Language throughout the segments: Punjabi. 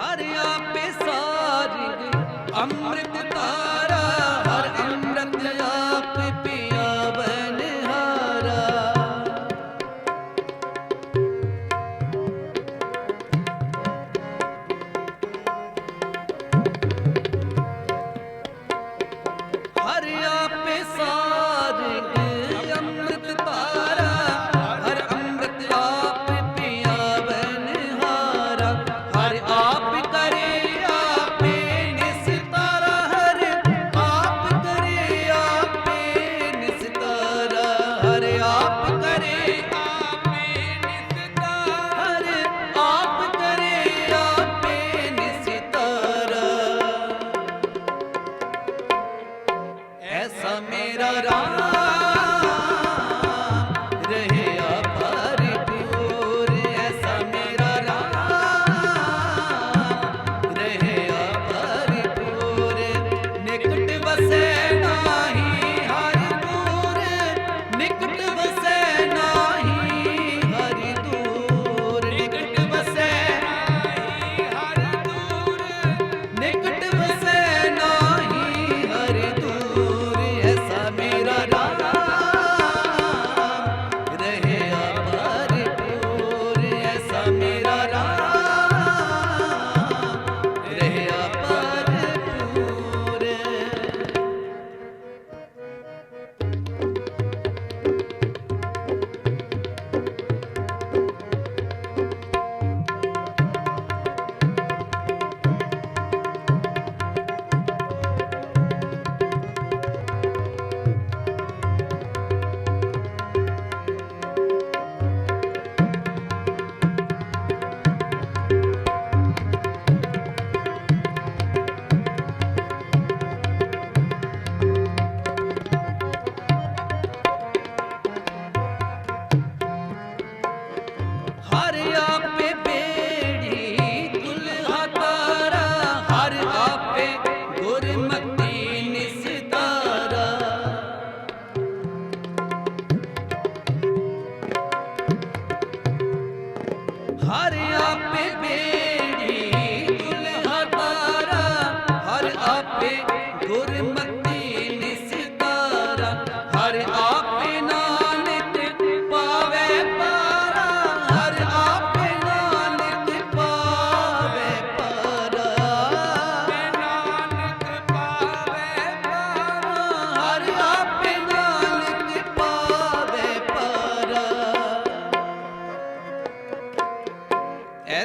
ਹਰ ਆਪੇ ਸਾਰਿਗ ਅੰਮ੍ਰਿਤ ਧਾਰਾ ਹਰ ਆਪੇ ਬੇ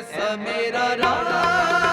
ਐਸਾ ਮੇਰਾ ਰਾਣਾ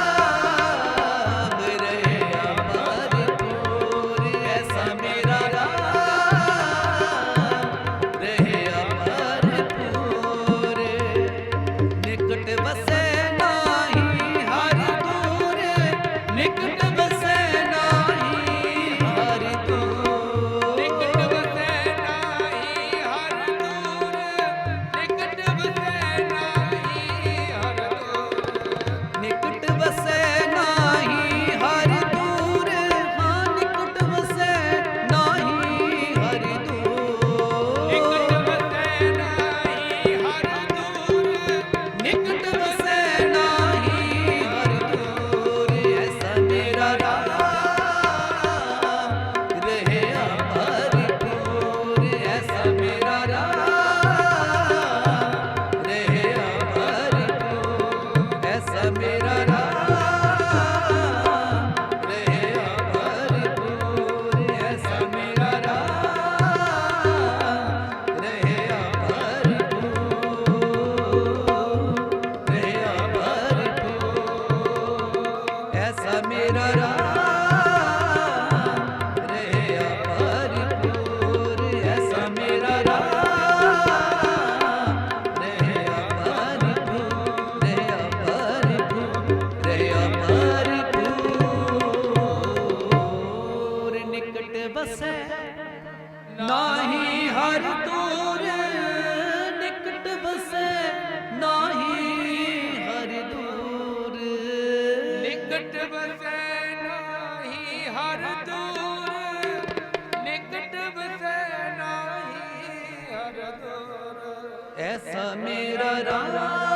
ਵਸੈ। ਨਾਹੀ ਹਰ ਦੂਰ ਨਿਕਟ ਵਸੈ। ਨਾਹੀ ਹਰ ਦੂਰ ਨਿਕਟ ਵਸੈ ਨਾਹੀ ਹਰ ਦੂਰ। ਨਿਕਟ ਵਸੈ ਨਾਹੀ ਹਰ ਦੂਰ। ਐਸਾ ਮੇਰਾ ਰਾਮ